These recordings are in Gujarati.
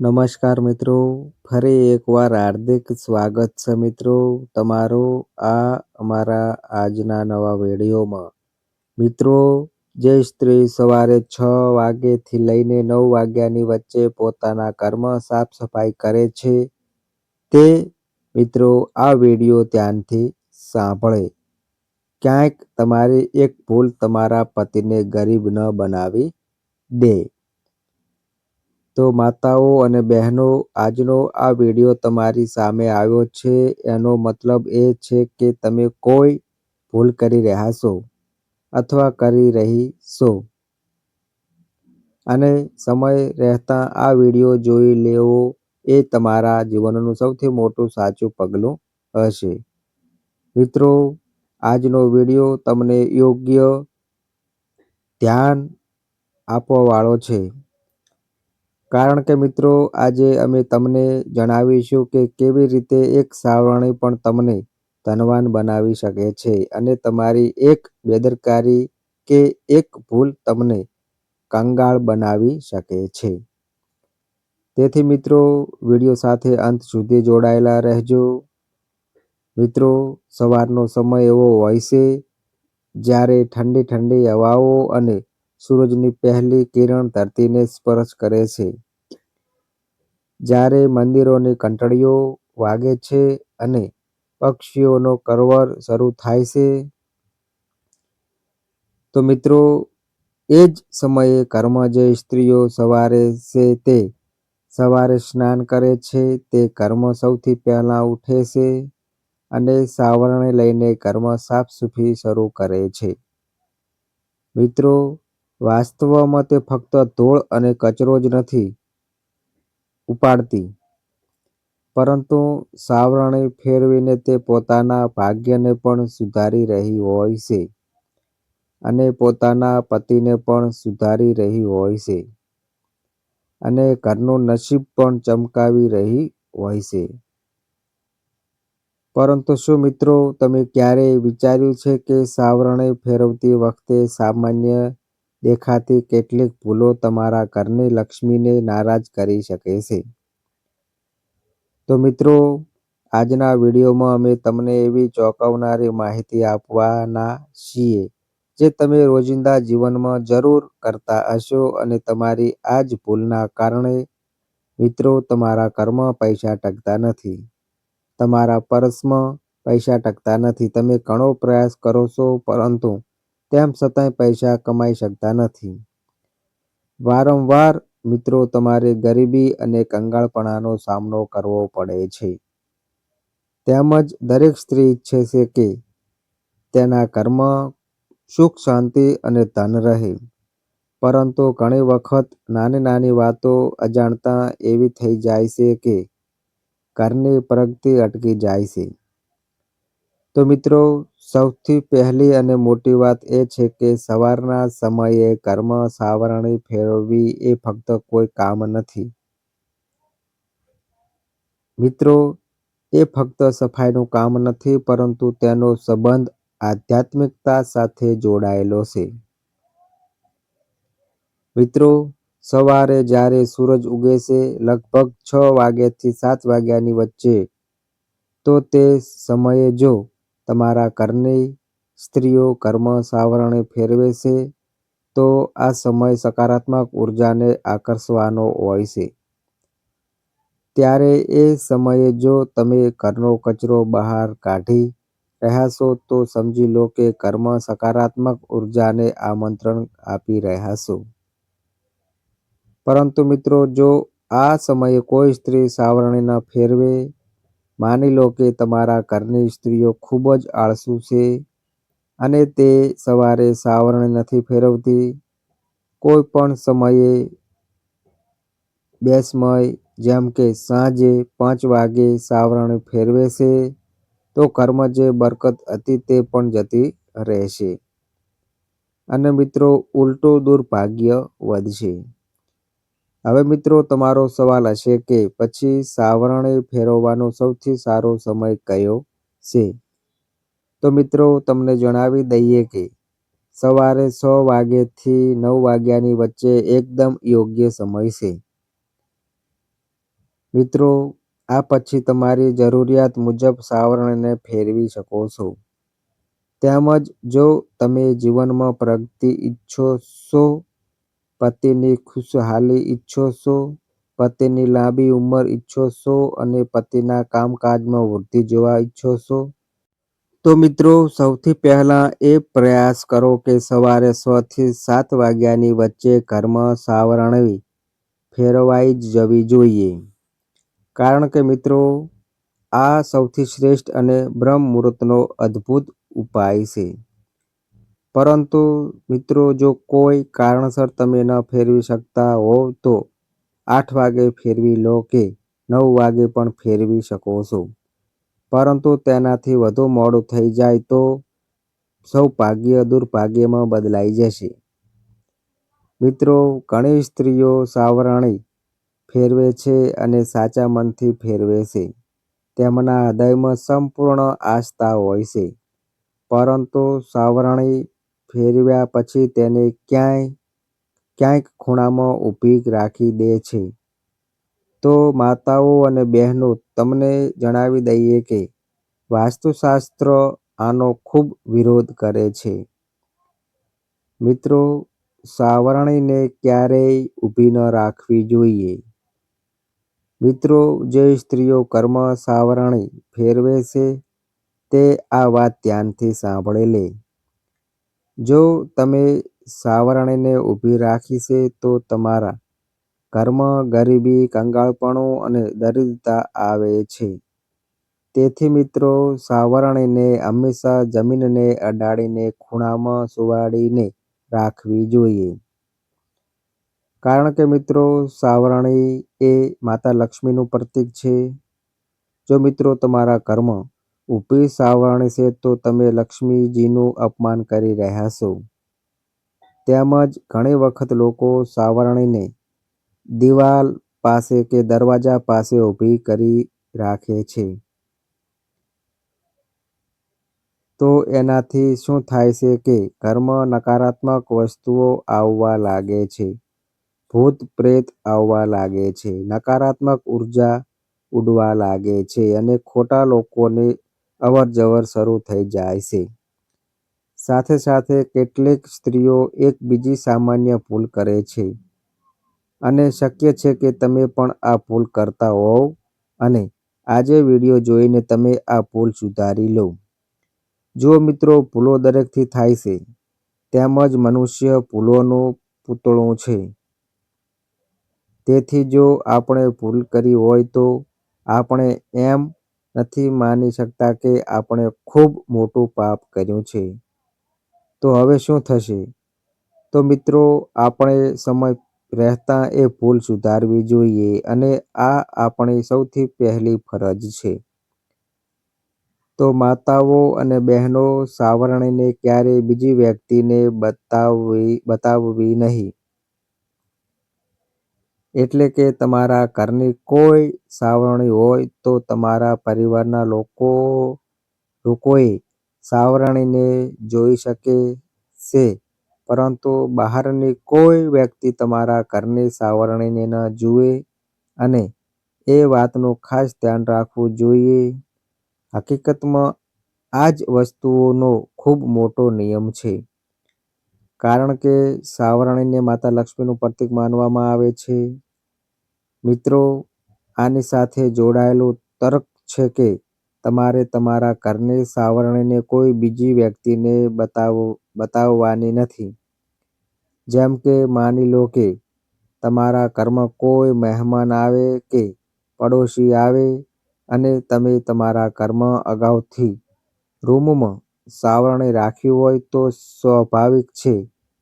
નમસ્કાર મિત્રો, ફરી એકવાર હાર્દિક સ્વાગત છે મિત્રો તમારું આ અમારા આજના નવા વિડીયોમાં. મિત્રો, જે સ્ત્રી સવારે છ વાગ્યેથી લઈને નવ વાગ્યાની વચ્ચે પોતાના કર્મ સાફ સફાઈ કરે છે, તે મિત્રો આ વીડિયો ધ્યાનથી સાંભળે. ક્યાંક તમારી એક ભૂલ તમારા પતિને ગરીબ ન બનાવી દે. તો માતાઓ અને બહેનો, આજનો આ વીડિયો તમારી સામે આવ્યો છે. એનો મતલબ એ છે કે તમે કોઈ ભૂલ કરી રહ્યા છો અથવા કરી રહી છો. અને સમય રહેતા આ વીડિયો જોઈ લેવો એ તમારા જીવનનું સૌથી મોટું સાચું પગલું હશે. મિત્રો, આજનો વીડિયો તમને યોગ્ય ધ્યાન આપવાવાળો છે. કારણ કે મિત્રો, આજે અમે તમને જણાવીશું કે કેવી રીતે એક સાવરણી પણ તમને ધનવાન બનાવી શકે છે અને તમારી એક બેદરકારી કે એક ભૂલ તમને કંગાળ બનાવી શકે છે. તેથી મિત્રો, વીડિયો સાથે અંત સુધી જોડાયેલા રહેજો. મિત્રો, સવારનો સમય એવો હોય છે, જ્યારે ઠંડી ઠંડી હવાઓ અને સૂરજની પહેલી કિરણ ધરતીને સ્પર્શ કરે છે. જ્યારે મંદિરોની ઘંટડીઓ વાગે છે અને પક્ષીઓનો કરવર શરૂ થાય છે. તો મિત્રો, એ જ સમયે ઘરમાં જે સ્ત્રીઓ સવારે છે તે સવારે સ્નાન કરે છે, તે ઘરમાં સૌથી પહેલાં ઉઠે છે અને સાવરણે લઈને ઘરમાં સાફ સૂફી શરૂ કરે છે. મિત્રો વાસ્તવમાં તે ફક્ત ધૂળ અને કચરો જ નથી ઉપાડતી, પરંતુ સાવરણે ફેરવીને તે પોતાના ભાગ્યને પણ સુધારી રહી હોય છે અને પોતાના પતિને પણ સુધારી રહી હોય છે અને ઘરનું નસીબ પણ ચમકાવી રહી હોય છે. પરંતુ શું મિત્રો તમે ક્યારેય વિચાર્યું છે કે સાવરણે ફેરવતી વખતે સામાન્ય દેખાતી કેટલીક ભૂલો તમારા ઘરની લક્ષ્મીને નારાજ કરી શકે છે. તો મિત્રો, આજના વિડીયોમાં અમે તમને એવી ચોંકાવનારી માહિતી આપવાના છીએ જે તમે રોજિંદા જીવનમાં જરૂર કરતા હશો અને તમારી આ જ ભૂલના કારણે મિત્રો, તમારા ઘરમાં પૈસા ટકતા નથી. તમારા પર્સમાં પૈસા ટકતા નથી. તમે ઘણો પ્રયાસ કરો છો, પરંતુ તેમ છતાંય પૈસા કમાઈ શકતા નથી. વારંવાર મિત્રો તમારે ગરીબી અને કંગાળપણાનો સામનો કરવો પડે છે. તેમજ દરેક સ્ત્રી ઈચ્છે છે કે તેના કર્મ સુખ, શાંતિ અને ધન રહે. પરંતુ ઘણી વખત નાની નાની વાતો અજાણતા એવી થઈ જાય છે કે ઘરની પ્રગતિ અટકી જાય છે. તો મિત્રો સૌથી પહેલી અને મોટી વાત એ છે કે સવારના સમયે કર્મ સાવરણી ફેરવવી એ ફક્ત કોઈ કામ નથી. મિત્રો, એ ફક્ત સફાઈનું કામ નથી, પરંતુ તેનો સંબંધ આધ્યાત્મિકતા સાથે જોડાયેલો છે. મિત્રો, સવારે જ્યારે સૂરજ ઉગે છે, લગભગ છ વાગ્યાથી સાત વાગ્યાની વચ્ચે, તો તે સમયે જો તમારા ઘરની સ્ત્રીઓ ઘરમાં સાવરણે ફેરવે છે, તો આ સમય સકારાત્મક ઉર્જાને આકર્ષવાનો હોય છે. ત્યારે એ સમયે જો તમે ઘરનો કચરો બહાર કાઢી રહ્યા છો, તો સમજી લો કે ઘરમાં સકારાત્મક ઉર્જાને આમંત્રણ આપી રહ્યા છો. પરંતુ મિત્રો, જો આ સમયે કોઈ સ્ત્રી સાવરણીના ફેરવે માની લો કે તમારા ઘરની સ્ત્રીઓ ખૂબ જ આળસુ છે અને તે સવારે સાવરણ નથી ફેરવતી, કોઈ પણ સમયે બેસમય, જેમ કે સાંજે પાંચ વાગે સાવરણ ફેરવે છે, તો કર્મ જે બરકત હતી તે પણ જતી રહેશે. અને મિત્રો, ઉલટું દુર્ભાગ્ય વધશે. હવે મિત્રો તમારો સવાલ હશે કે પછી સાવરણે ફેરવવાનો સૌથી સારો સમય કયો છે તો મિત્રો તમને જણાવી દઈએ કે સવારે છ વાગ્યાથી નવ વાગ્યાની વચ્ચે એકદમ યોગ્ય સમય છે મિત્રો આ પછી તમારી જરૂરિયાત મુજબ સાવરણને ફેરવી શકો છો. તેમજ જો તમે જીવનમાં પ્રગતિ ઈચ્છો છો, પતિની ખુશહાલી ઈચ્છો છો, પતિની લાંબી ઉંમર ઈચ્છો છો અને પતિના કામકાજમાં વૃદ્ધિ જોવા ઈચ્છો છો, તો મિત્રો સૌથી પહેલાં એ પ્રયાસ કરો કે સવારે છ સાત વાગ્યાની વચ્ચે ઘરમાં સાવરણી ફેરવાઈ જવી જોઈએ. કારણ કે મિત્રો આ સૌથી શ્રેષ્ઠ અને બ્રહ્મ મુહૂર્તનો અદ્ભુત ઉપાય છે. પરંતુ મિત્રો, જો કોઈ કારણસર તમે ન ફેરવી શકતા હોવ તો આઠ વાગે ફેરવી લો કે નવ વાગે પણ ફેરવી શકો છો. પરંતુ તેનાથી વધુ મોડું થઈ જાય તો સૌભાગ્ય દુર્ભાગ્યમાં બદલાઈ જશે. મિત્રો, ઘણી સ્ત્રીઓ સાવરણી ફેરવે છે અને સાચા મનથી ફેરવે છે. તેમના હૃદયમાં સંપૂર્ણ આસ્થા હોય છે. પરંતુ સાવરણી ફેરવ્યા પછી તેને ક્યાંય, ક્યાંક ખૂણામાં ઊભી રાખી દે છે. તો માતાઓ અને બહેનો, તમને જણાવી દઈએ કે વાસ્તુશાસ્ત્ર આનો ખૂબ વિરોધ કરે છે. મિત્રો, સાવરણીને ક્યારેય ઊભી ન રાખવી જોઈએ. મિત્રો, જે સ્ત્રીઓ કર્મ સાવરણી ફેરવે છે, તે આ વાત ધ્યાનથી સાંભળી લે. જો તમે સાવરણીને ઊભી રાખી છે તો તમારા ઘરમાં ગરીબી, કંગાળપણું અને દરિદ્રતા આવે છે. તેથી મિત્રો સાવરણીને હંમેશા જમીનને અડાડીને ખૂણામાં સુવાડીને રાખવી જોઈએ. કારણ કે મિત્રો સાવરણી એ માતા લક્ષ્મીનું પ્રતીક છે. જો મિત્રો તમારા ઘરમાં ઊભી સાવરણી તો તમે લક્ષ્મીજીનું અપમાન કરી રહ્યા છો. તેમજ ઘણી વખત લોકો સાવરણીને દિવાલ પાસે કે દરવાજા પાસે ઊભી કરી રાખે છે. તો એનાથી શું થાય છે કે ઘરમાં નકારાત્મક વસ્તુઓ આવવા લાગે છે. ભૂત પ્રેત આવવા લાગે છે, નકારાત્મક ઊર્જા ઉડવા લાગે છે અને ખોટા લોકોની અવરજવર શરૂ થઈ જાય છે. સાથે સાથે કેટલીક સ્ત્રીઓ એક બીજી સામાન્ય ભૂલ કરે છે અને શક્ય છે કે તમે પણ આ ભૂલ કરતા હોવ અને આજે વીડિયો જોઈને તમે આ ભૂલ સુધારી લો. જો મિત્રો, ભૂલો દરેકથી થાય છે. તેમજ મનુષ્ય ભૂલોનું પૂતળું છે. તેથી જો આપણે ભૂલ કરી હોય તો આપણે એમ નથી માની શકતા કે આપણે ખૂબ મોટું પાપ કર્યું છે. તો હવે શું થશે? તો મિત્રો, આપણે સમય રહેતા એ ભૂલ સુધારવી જોઈએ અને આ આપણી સૌથી પહેલી ફરજ છે. તો માતાઓ અને બહેનો સાવરણીને ક્યારેય બીજી વ્યક્તિને બતાવવી બતાવવી નહીં. એટલે કે તમારા ઘરની કોઈ સાવરણી હોય તો તમારા પરિવારના લોકો, લોકોએ સાવરણીને જોઈ શકે છે. પરંતુ બહારની કોઈ વ્યક્તિ તમારા ઘરની સાવરણીને ન જુએ અને એ વાતનું ખાસ ધ્યાન રાખવું જોઈએ. હકીકતમાં, આ જ વસ્તુઓનો ખૂબ મોટો નિયમ છે. કારણ કે સાવરણીને માતા લક્ષ્મીનું પ્રતીક માનવામાં આવે છે. મિત્રો, આની સાથે જોડાયેલું તર્ક છે કે તમારે તમારા ઘરની સાવરણીને કોઈ બીજી વ્યક્તિને બતાવ, બતાવવાની નથી. જેમ કે માની લો કે તમારા ઘરમાં કોઈ મહેમાન આવે કે પડોશી આવે અને તમે તમારા ઘરમાં અગાઉથી રૂમમાં સાવરણી રાખી હોય તો સ્વાભાવિક છે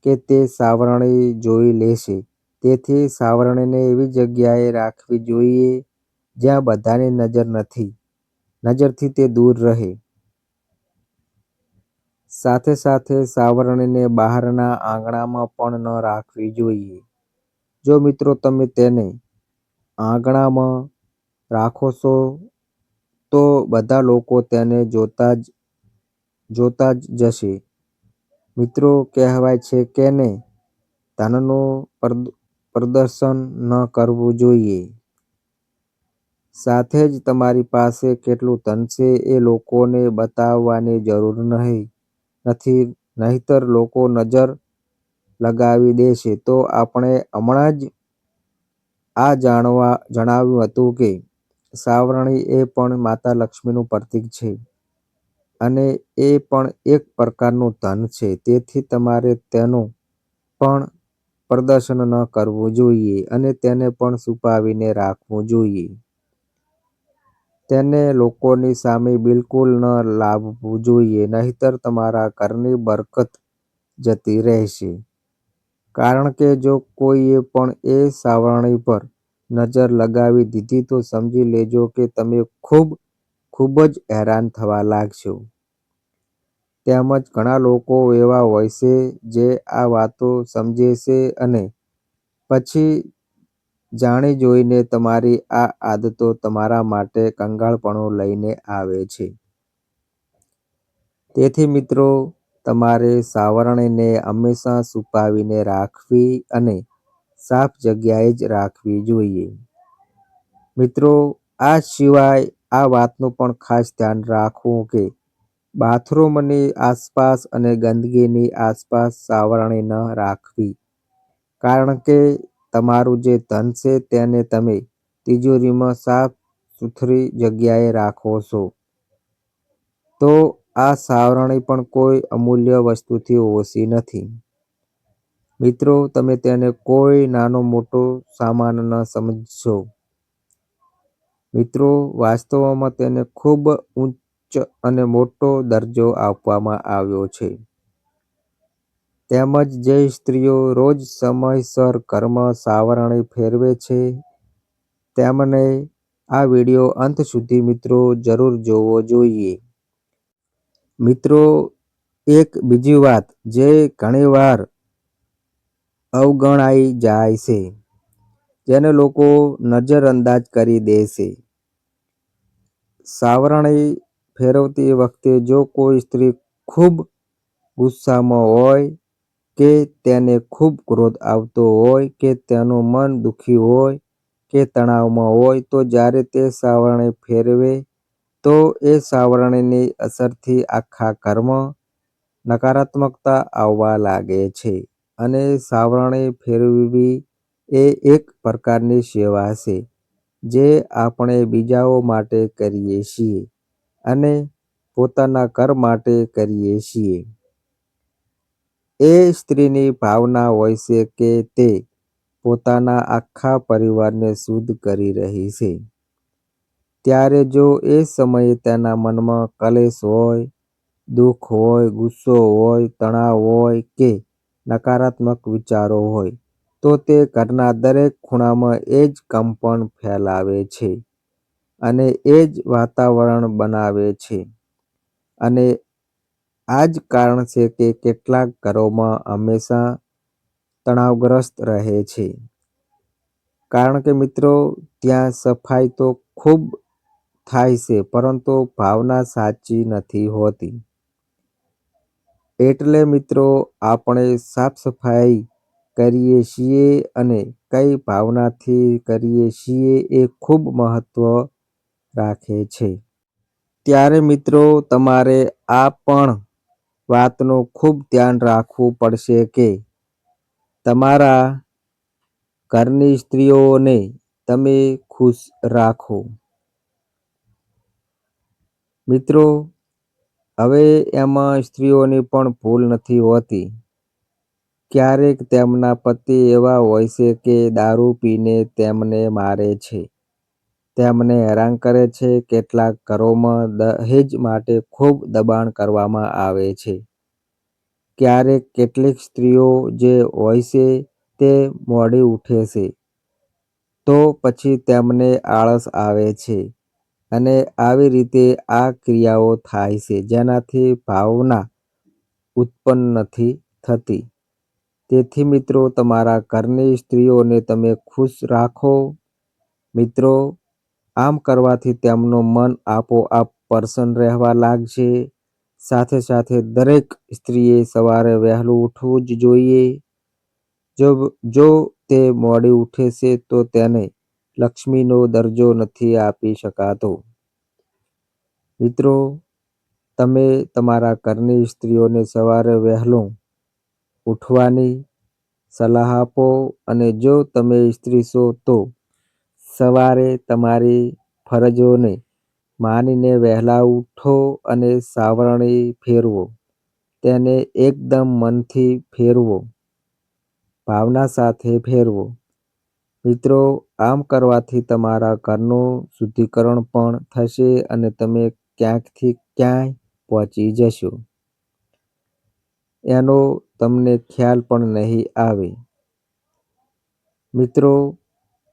કે તે સાવરણી જોઈ લેશે. તેથી સાવરણીને એવી જગ્યાએ રાખવી જોઈએ જ્યાં બધાની નજર નથી નજરથી તે દૂર રહે. સાથે સાથે સાવરણીને બહારના આંગણામાં પણ ન રાખવી જોઈએ. જો મિત્રો તમે તેને આંગણામાં રાખો છો, તો બધા લોકો તેને જોતા જ જોતા જ જશે. મિત્રો કહેવાય છે કે ને, ધનનું પ્રદર્શન ન કરવું જોઈએ. સાથે જ તમારી પાસે કેટલું ધન છે એ લોકોને બતાવવાની જરૂર નહીં, નથી, નહીંતર લોકો નજર લગાવી દેશે તો આપણે હમણાં જ આ જાણવા, જણાવ્યું હતું કે સાવરણી એ પણ માતા લક્ષ્મીનું પ્રતીક છે અને એ પણ એક પ્રકારનું ધન છે તેથી તમારે તેનું પણ પ્રદર્શન ન કરવું જોઈએ અને તેને પણ છુપાવીને રાખવું જોઈએ. તેને લોકોની સામે બિલકુલ ન લાવવું જોઈએ, નહીંતર તમારા ઘરની બરકત જતી રહેશે. કારણ કે જો કોઈએ પણ એ સાવરણી પર નજર લગાવી દીધી તો સમજી લેજો કે તમે ખૂબ ખૂબ જ હેરાન થવા લાગશો. તેમજ ઘણા લોકો એવા હોય છે જે આ વાતો સમજે છે અને પછી જાણી જોઈને તમારી આ આદતો તમારા માટે કંગાળપણું લઈને આવે છે. તેથી મિત્રો, તમારે સાવરણીને હંમેશા છુપાવીને રાખવી અને સાફ જગ્યાએ જ રાખવી જોઈએ. મિત્રો, આ સિવાય આ વાતનું પણ ખાસ ધ્યાન રાખવું કે બાથરૂમની આસપાસ અને ગંદકીની આસપાસ સાવરણી ન રાખવી. કારણ કે તમારું જે ધન છે તેને તમે તિજોરીમાં સાફ સુથરી જગ્યાએ રાખો છો. તો આ સાવરણી પણ કોઈ અમૂલ્ય વસ્તુથી ઓછી નથી. મિત્રો, તમે તેને કોઈ નાનો મોટો સામાન ન સમજશો. મિત્રો, વાસ્તવમાં તેને ખૂબ ઉચ્ચ અને મોટો દરજ્જો આપવામાં આવ્યો છે. તેમજ જે સ્ત્રીઓ રોજ સમયસર કર્મ સાવરણી ફેરવે છે, તેમને આ વીડિયો અંત સુધી મિત્રો જરૂર જોવો જોઈએ. મિત્રો, એક બીજી વાત જે ઘણીવાર અવગણાઈ જાય છે, જેને લોકો નજરઅંદાજ કરી દે છે. સાવરણી ફેરવતી વખતે જો કોઈ સ્ત્રી ખૂબ ગુસ્સામાં હોય કે તેને ખૂબ ક્રોધ આવતો હોય કે તેનું મન દુઃખી હોય કે તણાવમાં હોય, તો જ્યારે તે સાવરણી ફેરવે, તો એ સાવરણીની અસરથી આખા ઘરમાં નકારાત્મકતા આવવા લાગે છે. અને સાવરણી ફેરવવી એ એક પ્રકારની સેવા છે, જે આપણે બીજાઓ માટે કરીએ છીએ. અને પોતાના ઘર માટે કરીએ છીએ. એ સ્ત્રીની ભાવના હોય છે કે તે પોતાના આખા પરિવારને શુદ્ધ કરી રહી છે. ત્યારે જો એ સમયે તેના મનમાં કલેશ હોય, દુઃખ હોય, ગુસ્સો હોય, તણાવ હોય કે નકારાત્મક વિચારો હોય, તો તે ઘરના દરેક ખૂણામાં એ જ કંપન ફેલાવે છે. અને એ જ વાતાવરણ બનાવે છે. અને આ જ કારણ છે કે કેટલાક ઘરોમાં હંમેશા તણાવગ્રસ્ત રહે છે. કારણ કે મિત્રો, ત્યાં સફાઈ તો ખૂબ થાય છે, પરંતુ ભાવના સાચી નથી હોતી. એટલે મિત્રો, આપણે સાફ સફાઈ કરીએ છીએ અને કઈ ભાવનાથી કરીએ છીએ એ ખૂબ મહત્વ રાખે છે. ત્યારે મિત્રો, તમારે આ પણ વાતનું ખૂબ ધ્યાન રાખવું પડશે કે તમારા ઘરની સ્ત્રીઓને તમે ખુશ રાખો. મિત્રો, હવે એમાં સ્ત્રીઓની પણ ભૂલ નથી હોતી. ક્યારેક તેમના પતિ એવા હોય છે કે દારૂ પીને તેમને મારે છે. તેમને હેરાન કરે છે. કેટલાક ઘરોમાં દહેજ માટે ખૂબ દબાણ કરવામાં આવે છે. ક્યારેક કેટલીક સ્ત્રીઓ જે હોય છે તે મોડી ઉઠે છે. તો પછી તેમને આળસ આવે છે અને આવી રીતે આ ક્રિયાઓ થાય છે જેનાથી ભાવના ઉત્પન્ન નથી થતી. તેથી મિત્રો, તમારા ઘરની સ્ત્રીઓને તમે ખુશ રાખો. મિત્રો આમ કરવાથી તેમનું મન આપોઆપ પ્રસન્ન રહેવા લાગશે. સાથે સાથે દરેક સ્ત્રીએ સવારે વહેલું ઉઠવું જ જોઈએ. જો જો તે મોડી ઉઠે છે તો તેને લક્ષ્મીનો દરજ્જો નથી આપી શકાતો. મિત્રો, તમે તમારા ઘરની સ્ત્રીઓને સવારે વહેલું ઉઠવાની સલાહ આપો અને જો તમે સ્ત્રી છો તો સવારે તમારી ફરજોને માનીને વહેલા ઉઠો અને સાવરણી ફેરવો. તેને એકદમ મનથી ફેરવો. ભાવના સાથે ફેરવો. મિત્રો, આમ કરવાથી તમારા ઘરનું શુદ્ધિકરણ પણ થશે અને તમે ક્યાંકથી ક્યાંય પહોંચી જશો. એનો તમને ખ્યાલ પણ નહીં આવે. મિત્રો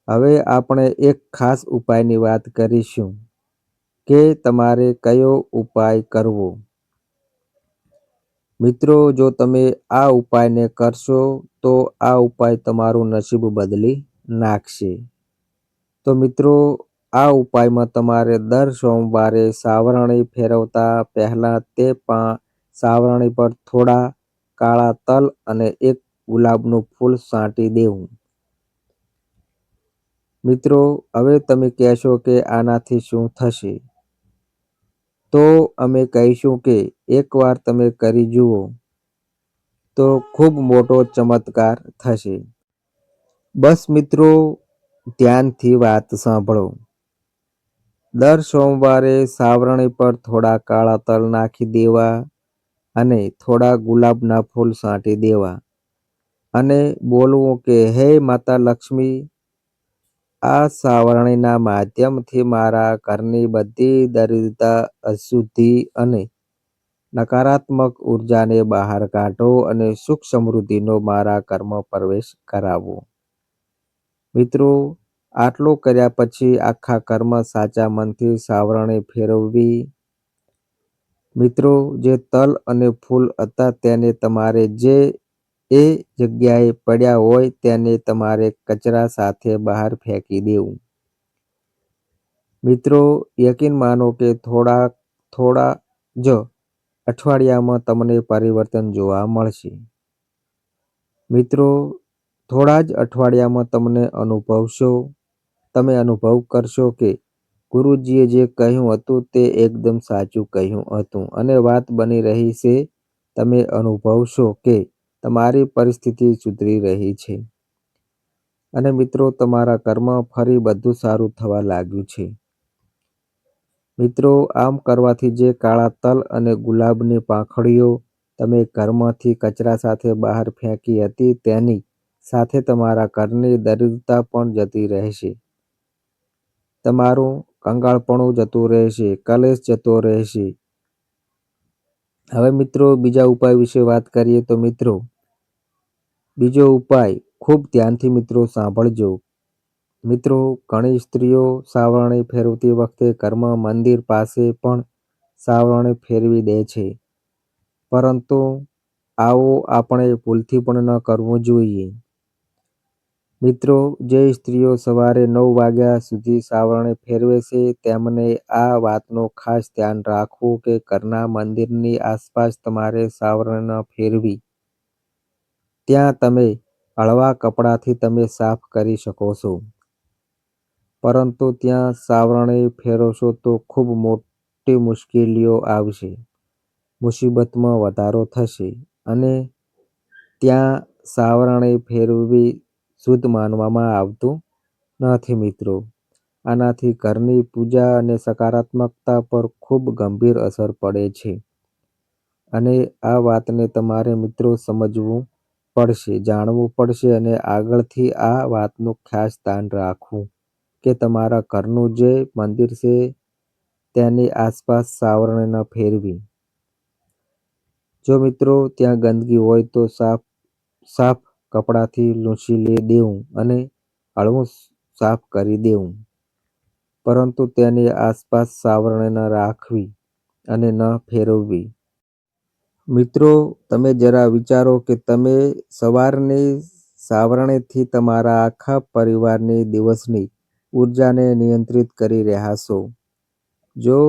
હવે આપણે એક ખાસ ઉપાયની વાત કરીશું કે તમારે કયો ઉપાય કરવો? મિત્રો, જો તમે આ ઉપાયને કરશો, તો આ ઉપાય તમારું નસીબ બદલી નાખશે. તો મિત્રો, આ ઉપાયમાં તમારે દર સોમવારે સાવરણી ફેરવતા પહેલાં તે પણ સાવરણી પર થોડા કાળા તલ અને એક ગુલાબનું ફૂલ છાંટી દેવું. મિત્રો, હવે તમે કહેશો કે આનાથી શું થશે? તો અમે કહીશું કે એકવાર તમે કરી જુઓ, તો ખૂબ મોટો ચમત્કાર થશે. બસ મિત્રો, ધ્યાનથી વાત સાંભળો. દર સોમવારે સાવરણી પર થોડા કાળા તલ નાખી દેવા અને થોડા ગુલાબના ફૂલ છાંટી દેવા અને બોલવું કે, હે માતા લક્ષ્મી આ સાવરણીના માધ્યમથી મારા ઘરની બધી દરિદ્રતા, અશુદ્ધિ અને નકારાત્મક ઉર્જાને બહાર કાઢો અને સુખ સમૃદ્ધિનો મારા ઘરમાં પ્રવેશ કરાવો. મિત્રો, આટલું કર્યા પછી આખા ઘરમાં સાચા મનથી સાવરણી ફેરવવી. મિત્રો, જે તલ અને ફૂલ હતા તેને તમારે જે એ જગ્યાએ પડ્યા હોય તેને તમારે કચરા સાથે બહાર ફેંકી દેવું. મિત્રો, યકીન માનો કે થોડા થોડા જ અઠવાડિયામાં તમને પરિવર્તન જોવા મળશે. મિત્રો, થોડા જ અઠવાડિયામાં તમને અનુભવશો, તમે અનુભવ કરશો કે ગુરુજીએ જે કહ્યું હતું તે એકદમ સાચું કહ્યું હતું અને વાત બની રહી છે, તમે અનુભવશો કે તમારી પરિસ્થિતિ સુધરી રહી છે. અને મિત્રો, તમારા કર્મ ફરી બધું સારું થવા લાગ્યું છે. મિત્રો, આમ કરવાથી જે કાળા તલ અને ગુલાબની પાંખડીઓ તમે ઘરમાંથી કચરા સાથે બહાર ફેંકી હતી, તેની સાથે તમારા ઘરની દરિદ્રતા પણ જતી રહેશે. તમારું કંગાળપણું જતું રહેશે, કલેશ જતો રહેશે. હવે મિત્રો, બીજા ઉપાય વિશે વાત કરીએ તો મિત્રો, બીજો ઉપાય ખૂબ ધ્યાનથી મિત્રો સાંભળજો. મિત્રો, ઘણી સ્ત્રીઓ સાવરણી ફેરવતી વખતે કર્મ મંદિર પાસે પણ સાવરણી ફેરવી દે છે. પરંતુ આવો આપણે ભૂલથી પણ ન કરવું જોઈએ. મિત્રો, જે સ્ત્રીઓ સવારે નવ વાગ્યા સુધી સાવરણે ફેરવે છે, તેમને આ વાતનું ખાસ ધ્યાન રાખવું કે ઘરના મંદિરની આસપાસ તમારે સાવરણ ફેરવી. ત્યાં તમે હળવા કપડાથી તમે સાફ કરી શકો છો. પરંતુ ત્યાં સાવરણે ફેરવશો તો ખૂબ મોટી મુશ્કેલીઓ આવશે. મુસીબતમાં વધારો થશે અને ત્યાં સાવરણે ફેરવવી શુદ્ધ માનવામાં આવતું નથી મિત્રો. આનાથી ઘરની પૂજા અને સકારાત્મકતા પર ખૂબ ગંભીર અસર પડે છે. અને આ વાતને તમારે મિત્રો સમજવું પડશે, જાણવું પડશે અને આગળથી આ વાતનું ખાસ ધ્યાન રાખવું કે તમારા ઘરનું જે મંદિર છે તેની આસપાસ સાવરણ ન ફેરવી. જો મિત્રો ત્યાં ગંદકી હોય તો સાફ સાફ કપડાથી લૂછી લે દેવું અને હળવું સાફ કરી દેવું. પરંતુ તેની આસપાસ સાવરણી ન રાખવી અને ન ફેરવવી. મિત્રો, તમે જરા વિચારો કે તમે સવારની સાવરણીથી તમારા આખા પરિવારની દિવસની ઉર્જાને નિયંત્રિત કરી રહ્યા છો. જો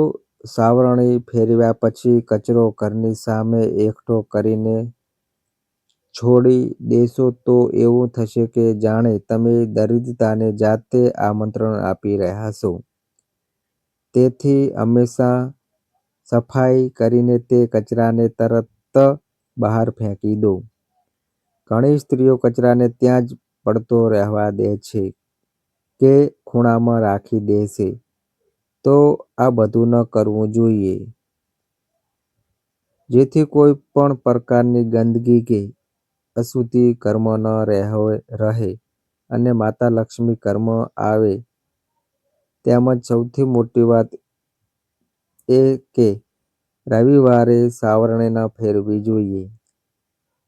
સાવરણી ફેરવ્યા પછી કચરો ઘરની સામે એકઠો કરીને છોડી દેશો તો એવું થશે કે જાણે તમે દરિદ્રતાને જાતે આમંત્રણ આપી રહ્યા છો. તેથી હંમેશા સફાઈ કરીને તે કચરાને તરત બહાર ફેંકી દો. ઘણી સ્ત્રીઓ કચરાને ત્યાં જ પડતો રહેવા દે છે કે ખૂણામાં રાખી દે છે. તો આ બધું ન કરવું જોઈએ. જેથી કોઈ પણ પ્રકારની ગંદકી કે અશુદ્ધિ કર્મ ન રહે અને માતા લક્ષ્મી કર્મ આવે. તેમજ સૌથી મોટી વાત એ કે રવિવારે સાવરણે ન ફેરવી જોઈએ.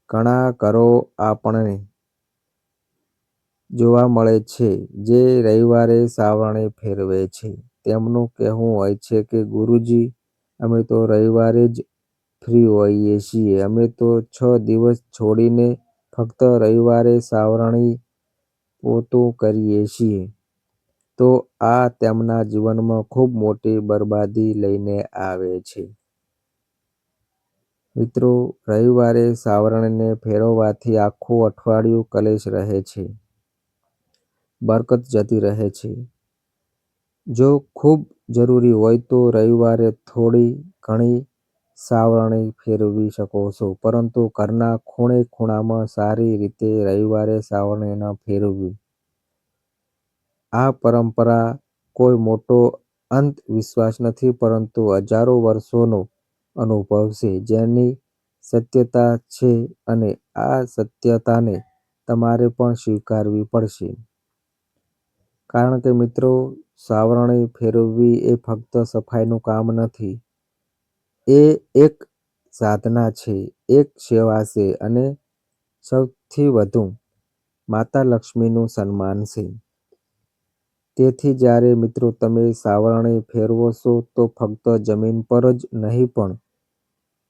ઘણા ઘરો આપણને જોવા મળે છે જે રવિવારે સાવરણે ફેરવે છે. તેમનું કહેવું હોય છે કે, ગુરુજી, અમે તો રવિવારે જ ફ્રી હોઈએ છીએ. અમે તો છ દિવસ છોડીને ફક્ત રવિવારે સાવરણી પોતું કરીએ છીએ. તો આ તેમના જીવનમાં ખૂબ મોટી બરબાદી લઈને આવે છે. મિત્રો, રવિવારે સાવરણને ફેરવવાથી આખું અઠવાડિયું કલેશ રહે છે. બરકત જતી રહે છે. જો ખૂબ જરૂરી હોય તો રવિવારે થોડી ઘણી સાવરણી ફેરવી શકો છો પરંતુ ઘરના ખૂણે ખૂણામાં સારી રીતે રવિવારે સાવરણી ન ફેરવવી. આ પરંપરા કોઈ મોટો અંધવિશ્વાસ નથી, પરંતુ હજારો વર્ષોનો અનુભવ છે, જેની સત્યતા છે અને આ સત્યતાને તમારે પણ સ્વીકારવી પડશે. કારણ કે મિત્રો, સાવરણી ફેરવવી એ ફક્ત સફાઈનું કામ નથી. એ એક સાધના છે, એક સેવા છે અને સૌથી વધુ માતા લક્ષ્મીનું સન્માન છે. તેથી જ્યારે મિત્રો તમે સાવરણી ફેરવો છો તો ફક્ત જમીન પર જ નહીં પણ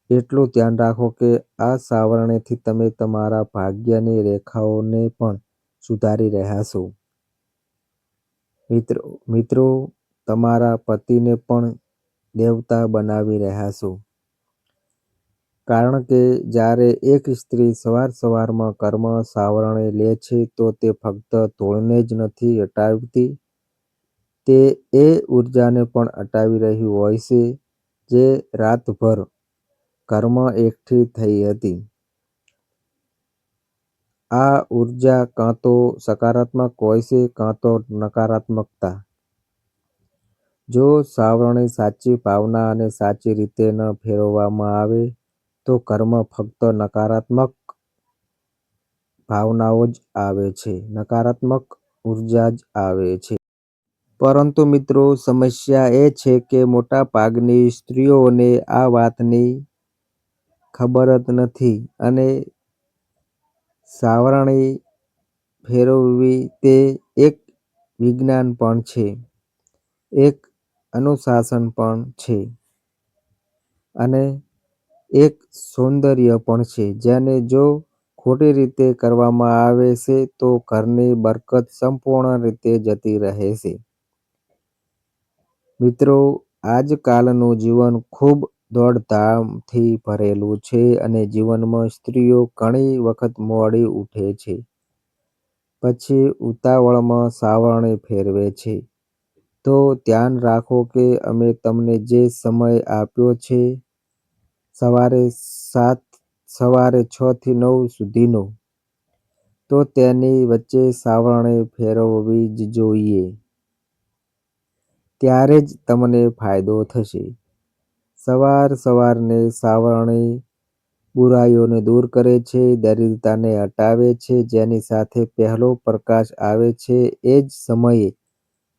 એટલું ધ્યાન રાખો કે આ સાવરણીથી તમે તમારા ભાગ્યની રેખાઓને પણ સુધારી રહ્યા છો. મિત્રો તમારા પતિને પણ દેવતા બનાવી રહ્યા છો. કારણ કે જ્યારે એક સ્ત્રી સવાર સવારમાં કર્મ સાવરણે લે છે, તો તે ફક્ત ધૂળને જ નથી હટાવતી તે એ ઉર્જાને પણ હટાવી રહી હોય છે, જે રાતભર કર્મ એકઠી થઈ હતી. આ ઊર્જા કાં તો સકારાત્મક હોય છે, કાં તો નકારાત્મકતા. જો સાવરણી સાચી ભાવના અને સાચી રીતે ન ફેરવવામાં આવે તો કર્મ ફક્ત નકારાત્મક ભાવનાઓ જ આવે છે, નકારાત્મક ઊર્જા જ આવે છે. પરંતુ મિત્રો સમસ્યા એ છે કે મોટાભાગની સ્ત્રીઓને આ વાતની ખબર જ નથી અને સાવરણી ફેરવવી તે એક વિજ્ઞાન પણ છે, એક અનુશાસન પણ છે અને એક સૌંદર્ય પણ છે, જેને જો ખોટી રીતે કરવામાં આવે છે, તો ઘરની બરકત સંપૂર્ણ રીતે જતી રહે છે. મિત્રો, આજકાલનું જીવન ખૂબ દોડધામથી ભરેલું છે અને જીવનમાં સ્ત્રીઓ ઘણી વખત મોડી ઉઠે છે. પછી ઉતાવળમાં સાવરણી ફેરવે છે. તો ધ્યાન રાખો કે અમે તમને જે સમય આપ્યો છે સવારે સાત છ થી નવ સુધીનો તો તેની વચ્ચે સાવરણે ફેરવવી જ જોઈએ. ત્યારે જ તમને ફાયદો થશે. સવાર સવારને સાવરણી બુરાઈઓને દૂર કરે છે, દરિદ્રતાને હટાવે છે જેની સાથે પહેલો પ્રકાશ આવે છે એ જ સમયે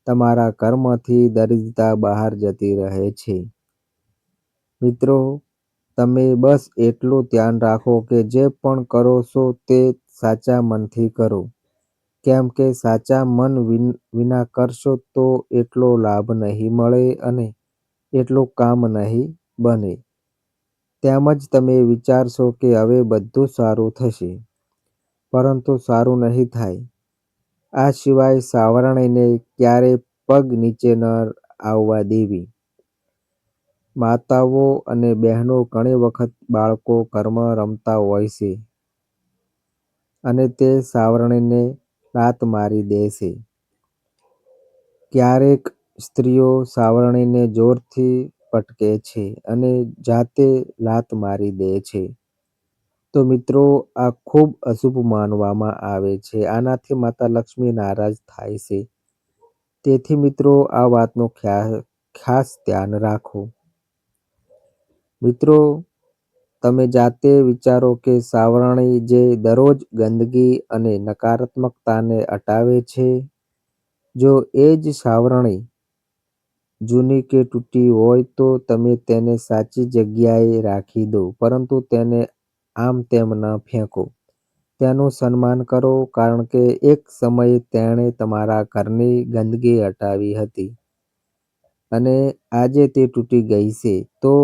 તમારા કર્મથી દરિદ્રતા બહાર જતી રહે છે. મિત્રો તમે બસ એટલું ધ્યાન રાખો કે જે પણ કરો છો તે સાચા મનથી કરો. કેમ કે સાચા મન વિના કરશો તો એટલો લાભ નહીં મળે અને એટલું કામ નહીં બને. તેમજ તમે વિચારશો કે હવે બધું સારું થશે, પરંતુ સારું નહીં થાય. આ સિવાય સાવરણીને ક્યારેય પગ નીચે ન આવવા દેવી. માતાઓ અને બહેનો ઘણી વખત બાળકો ઘરમાં રમતા હોય છે અને તે સાવરણીને લાત મારી દે છે. ક્યારેક સ્ત્રીઓ સાવરણીને જોરથી પટકે છે અને જાતે લાત મારી દે છે. તો મિત્રો, આ ખૂબ અશુભ માનવામાં આવે છે. આનાથી માતા લક્ષ્મી નારાજ થાય છે. તેથી મિત્રો, આ વાતનું ખાસ ધ્યાન રાખો. મિત્રો, તમે જાતે વિચારો કે સાવરણી જે દરરોજ ગંદકી અને નકારાત્મકતાને હટાવે છે. જો એ જ સાવરણી જૂની કે તૂટી હોય તો તમે તેને સાચી જગ્યાએ રાખી દો પરંતુ તેને આમતેમ ન ફેંકો. તેનું સન્માન કરો કારણ કે એક સમયે તેણે તમારા ઘરની ગંદકી હટાવી હતી અને આજે તે તૂટી ગઈ છે, તો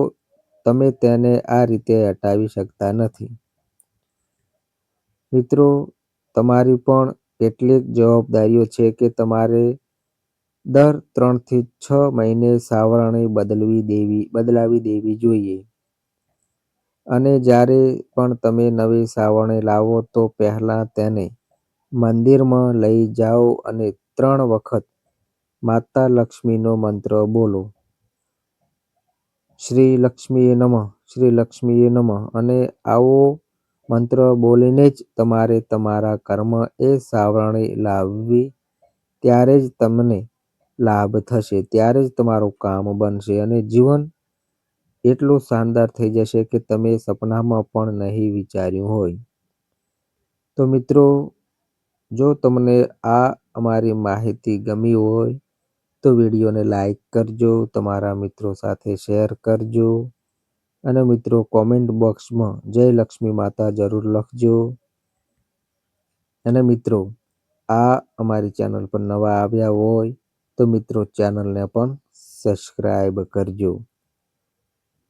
તમે તેને આ રીતે હટાવી શકતા નથી. મિત્રો, તમારી પણ કેટલીક જવાબદારીઓ છે કે તમારે દર ત્રણથી છ મહિને સાવરણી બદલવી દેવી, બદલાવી દેવી જોઈએ. અને જ્યારે પણ તમે નવી સાવરણી લાવો તો પહેલાં તેને મંદિરમાં લઈ જાઓ અને ત્રણ વખત માતા લક્ષ્મીનો મંત્ર બોલો. શ્રી લક્ષ્મીએ નમઃ, શ્રી લક્ષ્મીએ નમઃ અને આવો મંત્ર બોલીને જ તમારે તમારા કર્મ એ સાવરણી લાવવી ત્યારે જ તમને લાભ થશે. ત્યારે જ તમારું કામ બનશે અને જીવન એટલું શાનદાર થઈ જશે કે તમે સપનામાં પણ નહીં વિચાર્યું હોય. તો મિત્રો જો તમને આ અમારી માહિતી ગમી હોય તો વિડીયોને લાઈક કરજો, તમારા મિત્રો સાથે શેર કરજો અને મિત્રો કોમેન્ટ બોક્સમાં જય લક્ષ્મી માતા જરૂર લખજો. અને મિત્રો આ અમારી ચેનલ પર નવા આવ્યા હોય તો મિત્રો ચેનલને પણ સબસ્ક્રાઈબ કરજો.